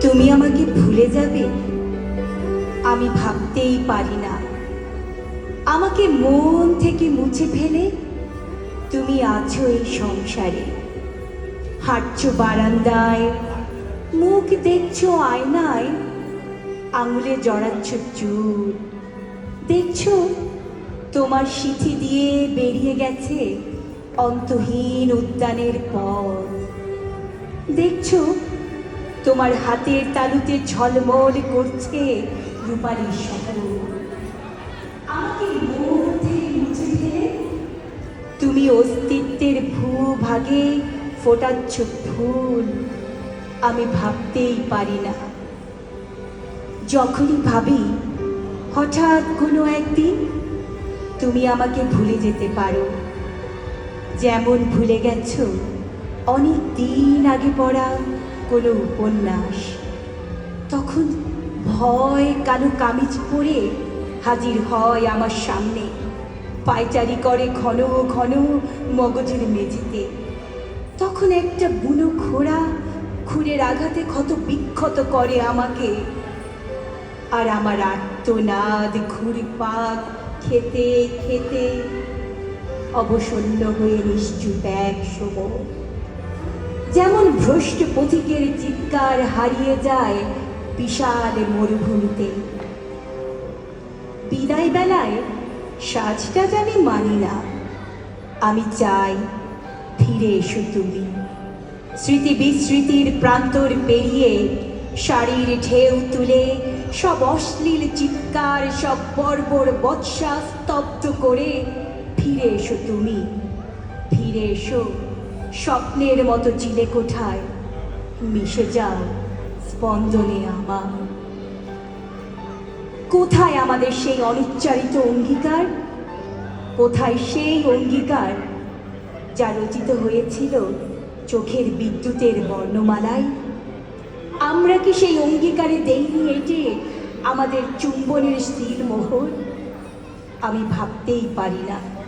তুমি আমাকে ভুলে যাবে? আমি ভাবতেই পারি না। আমাকে মন থেকে মুছে ফেলে তুমি আছো এই সংসারে। হাঁটছো বারান্দায়, মুখ দেখছ আয়নায়, আঙুলে জড়াচ্ছ চুল। দেখছ তোমার সিথি দিয়ে বেরিয়ে গেছে অন্তহীন উদ্যানের পথ। দেখছ? তোমার হাতের তালুতে ঝলমল করছে রূপালী শহর। আমাকে তুমি অস্তিত্বের ভূভাগে ফোটাচ্ছ ফুল। আমি ভাবতেই পারি না। যখনই ভাবি, হঠাৎ কোনো একদিন তুমি আমাকে ভুলে যেতে পারো। যেমন ভুলে গেছো অনেক দিন আগে পড়া কোনো উপন্যাস। তখন ভয় কালো কামিজ পরে হাজির হয় আমার সামনে। পায়চারি করে ঘন ঘন মগজের মেঝেতে। তখন একটা বুনো ঘোড়া খুঁড়ের আঘাতে ক্ষত বিক্ষত করে আমাকে। আর আমার আত্মনাদ ঘুরি পাক খেতে খেতে অবসন্ন হয়ে নিশ্চুপ এক সময় যেমন ভ্রষ্ট পথিকের চিৎকার হারিয়ে যায় বিশাল মরুভূমিতে। বিদায় বেলায় সাজটা জানি মানি না। আমি চাই ফিরে এসো তুমি। স্মৃতি বিস্মৃতির প্রান্তর পেরিয়ে শাড়ির ঢেউ তুলে সব অশ্লীল চিৎকার, সব বর্বর বৎসা স্তব্ধ করে ফিরে এসো তুমি। ফিরে এসো স্বপ্নের মতো চিলে কোঠায়। মিশে যাও স্পন্দনে আমার। কোথায় আমাদের সেই অনুচ্চারিত অঙ্গীকার? কোথায় সেই অঙ্গীকার যা রচিত হয়েছিল চোখের বিদ্যুতের বর্ণমালায়? আমরা কি সেই অঙ্গীকারে দেইনি এটে আমাদের চুম্বনের স্থির মোহর? আমি ভাবতেই পারি না।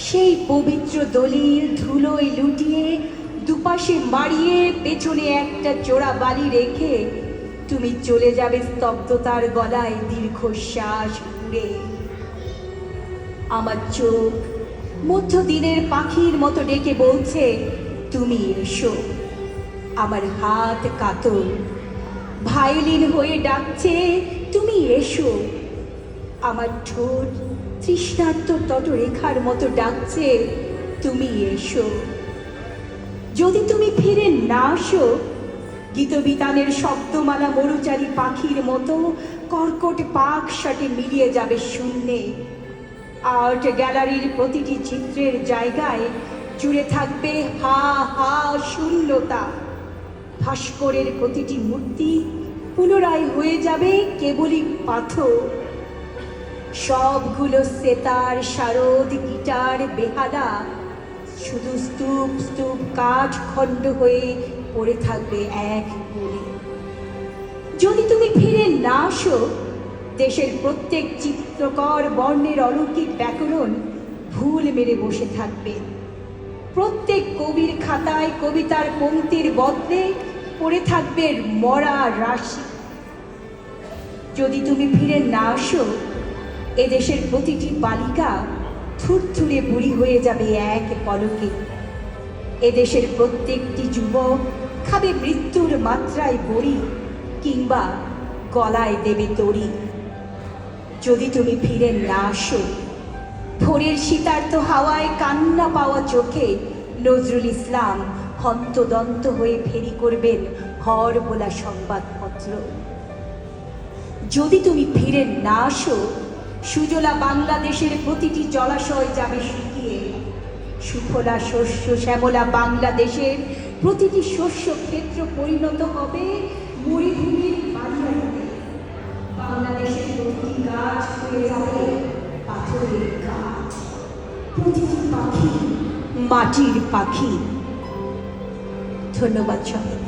সেই পবিত্র দলিল ধুলোয় লুটিয়ে দুপাশে মারিয়ে পেছনে একটা জোড়া বালি রেখে তুমি চলে যাবে স্তব্ধতার গলায় দীর্ঘশ্বাস উড়ে আমার চোখ মধ্য দিনের পাখির মতো ডেকে বলছে, তুমি এসো। আমার হাত কাতর। ভায়োলিন হয়ে ডাকছে, তুমি এসো। আমার ঠোঁট তৃষ্ণার্ত তটরেখার মতো ডাকছে, তুমি এসো। যদি তুমি ফিরে না আসো, গীতবিতানের শব্দমালা মরুচারী পাখির মতো কর্কট পাক সাথে মিলিয়ে যাবে শূন্যে। আর্ট গ্যালারির প্রতিটি চিত্রের জায়গায় জুড়ে থাকবে হা হা, শূন্যতা। ভাস্করের প্রতিটি মূর্তি পুনরায় হয়ে যাবে কেবলই পাথর। সবগুলো সেতার, শারদ, গিটার, বেহালা। শুধু স্তূপ স্তূপ কাঠ খণ্ড হয়ে পড়ে থাকবে এক কোণে। যদি তুমি ফিরে না আসো, দেশের প্রত্যেক চিত্রকর বর্ণের অলৌকিক ব্যাকরণ ভুল মেরে বসে থাকবে। প্রত্যেক কবির খাতায় কবিতার পংক্তির বদলে পড়ে থাকবে মরা রাশি। যদি তুমি ফিরে না আসো এদেশের প্রতিটি বালিকা থুরথুরে বুড়ি হয়ে যাবে এক পলকে। এদেশের প্রত্যেকটি যুবক খাবে মৃত্যুর মাত্রায় বড়ি কিংবা গলায় দেবে তরি যদি তুমি ফিরে না আসো, ভোরের শীতার্থ হাওয়ায় কান্না পাওয়া চোখে নজরুল ইসলাম হন্তদন্ত হয়ে ফেরি করবেন হর বলা সংবাদপত্র। যদি তুমি ফিরে না আসো সুজলা বাংলাদেশের প্রতিটি জলাশয় যাবে শুকিয়ে। সুফলা শস্য শ্যামলা বাংলাদেশের প্রতিটি শস্য ক্ষেত্র পরিণত হবে মরুভূমির বাংলাদেশের প্রতিটি গাছ হয়ে যাবে পাথরের গাছ। প্রতিটি পাখি মাটির পাখি। ধন্যবাদ সবাই